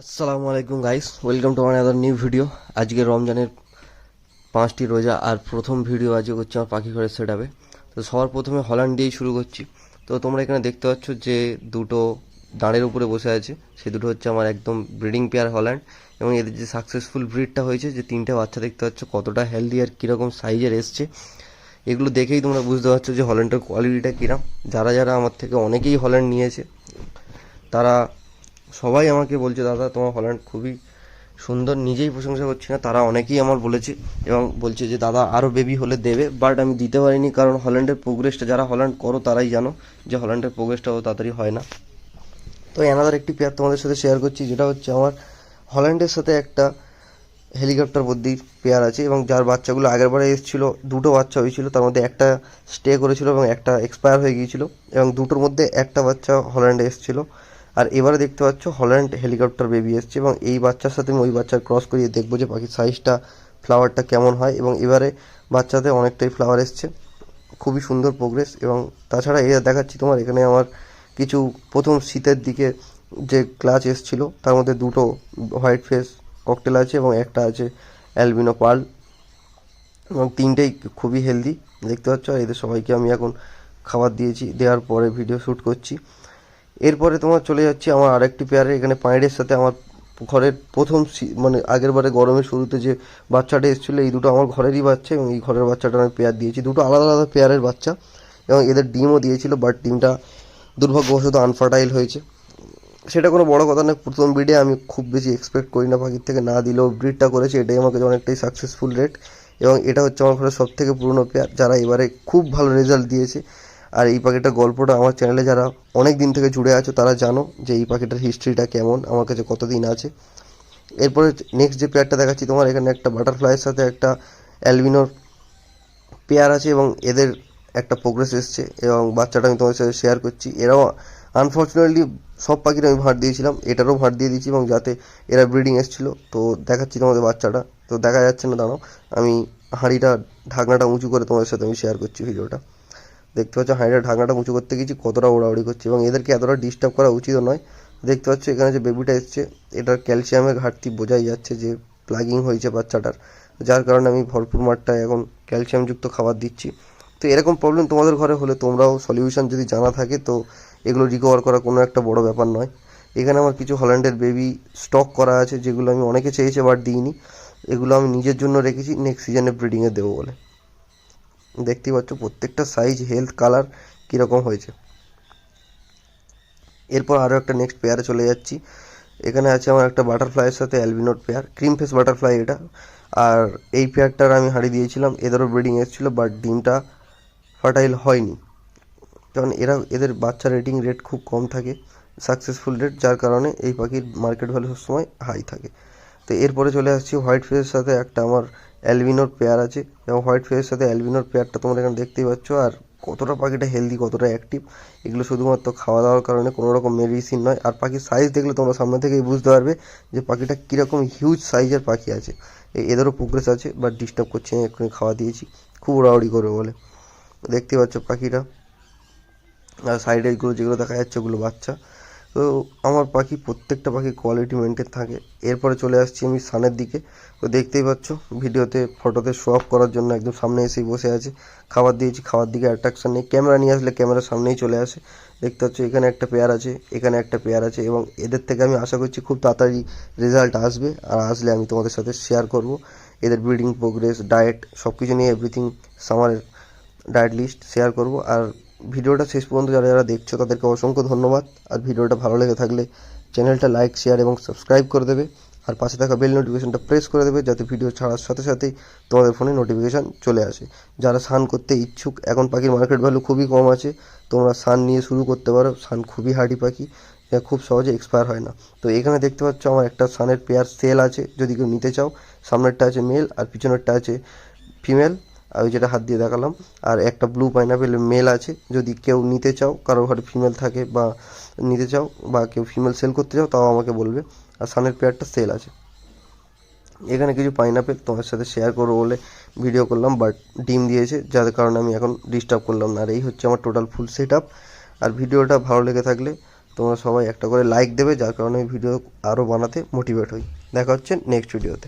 আসসালামু আলাইকুম guys welcome to another new video আজকে রমজানের পাঁচটি রোজা আর প্রথম ভিডিও আজকে হচ্ছে আমার পাখি ঘরের সেট আপে তো সবার প্রথমে হল্যান্ড দিয়েই শুরু করছি। তো তোমরা এখানে দেখতে পাচ্ছ যে দুটো দাঁড়ের উপরে বসে আছে। সে দুটো হচ্ছে আমার একদম ব্রিডিং পেয়ার হল্যান্ড এবং এদের যে সাকসেসফুল ব্রিডটা হয়েছে, যে তিনটে বাচ্চা দেখতে পাচ্ছ, কতটা হেলদি আর কীরকম সাইজের এসছে। এগুলো দেখেই তোমরা বুঝতে পারছ যে হল্যান্ডের কোয়ালিটিটা কীরকম যারা যারা আমার থেকে অনেকেই হল্যান্ড নিয়েছে, তারা সবাই আমাকে বলছে, দাদা, তোমার হল্যান্ড খুবই সুন্দর, নিজেই প্রশংসা করছি না, তারা অনেকেই আমার বলেছে এবং বলছে যে, দাদা আরও বেবি হলে দেবে বাট আমি দিতে পারিনি, কারণ হল্যান্ডের প্রোগ্রেসটা যারা হল্যান্ড করো, তারাই জানো যে, হল্যান্ডের প্রোগ্রেসটা অত তাড়াতাড়ি হয় না। তো অ্যানাদার একটি পেয়ার তোমাদের সাথে শেয়ার করছি, যেটা হচ্ছে আমার হল্যান্ডের সাথে একটা হেলিকপ্টার বদ্যির পেয়ার আছে এবং যার বাচ্চাগুলো আগের বারে এসেছিল, দুটো বাচ্চা হয়েছিল, তার মধ্যে একটা স্টে করেছিল এবং একটা এক্সপায়ার হয়ে গিয়েছিল এবং দুটোর মধ্যে একটা বাচ্চা হল্যান্ডে এসেছিল। আর এবারে দেখতে পাচ্ছ হল্যান্ড হেলিকপ্টার বেবি এসছে এবং এই বাচ্চার সাথে আমি ওই বাচ্চার ক্রস করিয়ে দেখব যে পাখির সাইজটা ফ্লাওয়ারটা কেমন হয় এবং এবারে বাচ্চাতে অনেকটাই ফ্লাওয়ার এসছে। খুবই সুন্দর প্রোগ্রেস এবং তাছাড়া এ দেখাচ্ছি তোমার এখানে আমার কিছু প্রথম শীতের দিকে যে ক্লাচ এসছিল, তার মধ্যে দুটো হোয়াইট ফেস ককটেল আছে এবং একটা আছে অ্যালবিনো পার্ল এবং তিনটেই খুবই হেলদি দেখতে পাচ্ছ আর এদের সবাইকে আমি এখন খাবার দিয়েছি, দেওয়ার পরে ভিডিও শ্যুট করছি। এরপরে তোমার চলে যাচ্ছি আমার আরেকটি পেয়ারে এখানে পায়ের সাথে আমার ঘরের প্রথম মানে আগের বারে গরমের শুরুতে যে বাচ্চাটা এসেছিল, এই দুটো আমার ঘরেরই বাচ্চা এবং এই ঘরের বাচ্চাটা আমি পেয়ার দিয়েছি। দুটো আলাদা আলাদা পেয়ারের বাচ্চা এবং এদের ডিমও দিয়েছিল বাট ডিমটা দুর্ভাগ্যবশত আনফার্টাইল হয়েছে। সেটা কোনো বড় কথা নয়, প্রথম ব্রিডে আমি খুব বেশি এক্সপেক্ট করি না পাখির থেকে না দিলেও ব্রিডটা করেছে। এটাই আমার কাছে অনেকটাই সাকসেসফুল রেট এবং এটা হচ্ছে আমার ঘরের সব থেকে পুরনো পেয়ার যারা এবারে খুব ভালো রেজাল্ট দিয়েছে। আর এই পাখিটার গল্পটা আমার চ্যানেলে যারা অনেক দিন থেকে জুড়ে আছো, তারা জানো যে এই পাখিটার হিস্ট্রিটা কেমন, আমার কাছে কতদিন আছে। এরপরে নেক্সট যে পেয়ারটা দেখাচ্ছি, তোমার এখানে একটা বাটারফ্লাইয়ের সাথে একটা অ্যালবিনোর পেয়ার আছে এবং এদের একটা প্রোগ্রেস এসছে এবং বাচ্চাটা আমি তোমাদের সাথে শেয়ার করছি। এরাও আনফর্চুনেটলি সব পাখির আমি ভাট দিয়েছিলাম, এটারও ভাট দিয়ে দিয়েছি এবং যাতে এরা ব্রিডিং এসেছিল। তো দেখাচ্ছি তোমাদের বাচ্চাটা। তো দেখা যাচ্ছে না, দাঁড়াও, আমি হাঁড়িটা, ঢাকনাটা উঁচু করে তোমাদের সাথে আমি শেয়ার করছি ভিডিওটা দেখতে পাচ্ছ হাঁড়িটা ঢাকনাটা উঁচু করতে গেছি কতটা ওড়াউড়ি করছে এবং এদেরকে এতটা ডিস্টার্ব করা উচিত নয়। দেখতে পাচ্ছ এখানে যে বেবিটা এসছে, এটার ক্যালসিয়ামের ঘাটতি বোঝাই যাচ্ছে যে প্লাগিং হয়েছে বাচ্চাটার। যার কারণে আমি ভরপুর মাত্রায় এখন ক্যালসিয়ামযুক্ত খাবার দিচ্ছি। তো এরকম প্রবলেম তোমাদের ঘরে হলে তোমরাও সলিউশন যদি জানা থাকে তো এগুলো রিকভার করা কোনো একটা বড় ব্যাপার নয়। এখানে আমার কিছু হল্যান্ডের বেবি স্টক করা আছে, যেগুলো আমি অনেকে চেয়েছে বাট দিইনি। এগুলো আমি নিজের জন্য রেখেছি নেক্সট সিজনে ব্রিডিংয়ে দেবো বলে। দেখতেই পাচ্ছ প্রত্যেকটা সাইজ হেলথ কালার কীরকম হয়েছে। এরপর আরও একটা নেক্সট পেয়ারে চলে যাচ্ছি। এখানে আছে আমার একটা বাটারফ্লাইয়ের সাথে অ্যালবিনোট পেয়ার ক্রিম ফেস বাটারফ্লাই এটা। আর এই পেয়ারটার আমি হারিয়ে দিয়েছিলাম, এদেরও ব্রিডিং এসেছিল বাট ডিমটা ফার্টাইল হয়নি। কারণ এরা, এদের বাচ্চা রেটিং রেট খুব কম থাকে সাকসেসফুল রেট যার কারণে এই পাখির মার্কেট ভ্যালু সবসময় হাই থাকে। তো এরপরে চলে আসছি হোয়াইট ফেসের সাথে একটা আমার অ্যালবিনোর পেয়ার আছে এবং হোয়াইট ফেসের সাথে অ্যালবিনোর পেয়ারটা তোমরা এখানে দেখতেই পাচ্ছ। আর কতটা পাখিটা হেলদি কতটা অ্যাক্টিভ এগুলো শুধুমাত্র খাওয়া দাওয়ার কারণে কোনো রকম মেডিসিন নয়। আর পাখির সাইজ দেখলে তোমরা সামনে থেকেই বুঝতে পারবে যে পাখিটা কীরকম হিউজ সাইজের পাখি আছে। এদেরও প্রোগ্রেস আছে বাট ডিস্টার্ব করছে। এক্ষুনি খাওয়া দিয়েছি। খুব উড়াউড়ি করবে বলে। দেখতে পাচ্ছ পাখিটা। আর সাইডে এগুলো যেগুলো দেখা যাচ্ছে, ওগুলো বাচ্চা। তো আমার পাখি প্রত্যেকটা পাখি কোয়ালিটি মেনটেন থাকে। এরপরে চলে আসছি আমি সানের দিকে। তো দেখতেই পাচ্ছ, ভিডিওতে ফটোতে শো অফ করার জন্য একদম সামনে এসেই বসে আছে। খাবার দিয়েছি, খাবার দিকে অ্যাট্রাকশন নেই। ক্যামেরা নিয়ে আসলে ক্যামেরার সামনেই চলে আসে। দেখতে পাচ্ছ, এখানে একটা পেয়ার আছে, এখানে একটা পেয়ার আছে এবং এদের থেকে আমি আশা করছি খুব তাড়াতাড়ি রেজাল্ট আসবে। আর আসলে আমি তোমাদের সাথে শেয়ার করব। এদের ব্রিডিং প্রোগ্রেস ডায়েট সব কিছু নিয়ে এভরিথিং সামারের ডায়েট লিস্ট শেয়ার করব। আর ভিডিওটা শেষ পর্যন্ত যারা যারা দেখছ, তাদেরকে অসংখ্য ধন্যবাদ। আর ভিডিওটা ভালো লেগে থাকলে চ্যানেলটা লাইক, শেয়ার এবং সাবস্ক্রাইব করে দেবে। আর পাশে থাকা বেল নোটিফিকেশনটা প্রেস করে দেবে যাতে ভিডিও ছাড়ার সাথে সাথেই তোমাদের ফোনে নোটিফিকেশান চলে আসে। যারা সান করতে ইচ্ছুক, এখন পাখির মার্কেট ভ্যালু খুবই কম আছে। তোমরা সান নিয়ে শুরু করতে পারো সান খুবই হার্ডি পাখি, যা খুব সহজে এক্সপায়ার হয় না। তো এখানে দেখতে পাচ্ছ আমার একটা সানের পেয়ার সেল আছে, যদি কেউ নিতে চাও, সামনেরটা আছে মেল আর পিছনেরটা আছে ফিমেল ওই যেটা হাত দিয়ে দেখালাম, আর একটা ব্লু পাইনাপেল মেল আছে, যদি কেউ নিতে চাও, কারও ঘরে ফিমেল থাকে বা নিতে চাও, বা কেউ ফিমেল সেল করতে চাও, তাও আমাকে বলবে। আর সানের পেয়ারটা সেল আছে। এখানে কিছু পাইনাপেল তোমার সাথে শেয়ার করব বলে ভিডিও করলাম বাট ডিম দিয়েছে, যার কারণে আমি এখন ডিস্টার্ব করলাম না। আর এই হচ্ছে আমার টোটাল ফুল সেট আপ আর ভিডিওটা ভালো লেগে থাকলে তোমরা সবাই একটা করে লাইক দেবে, যার কারণে ভিডিও আরও বানাতে মোটিভেট হই। দেখা হচ্ছে নেক্সট ভিডিওতে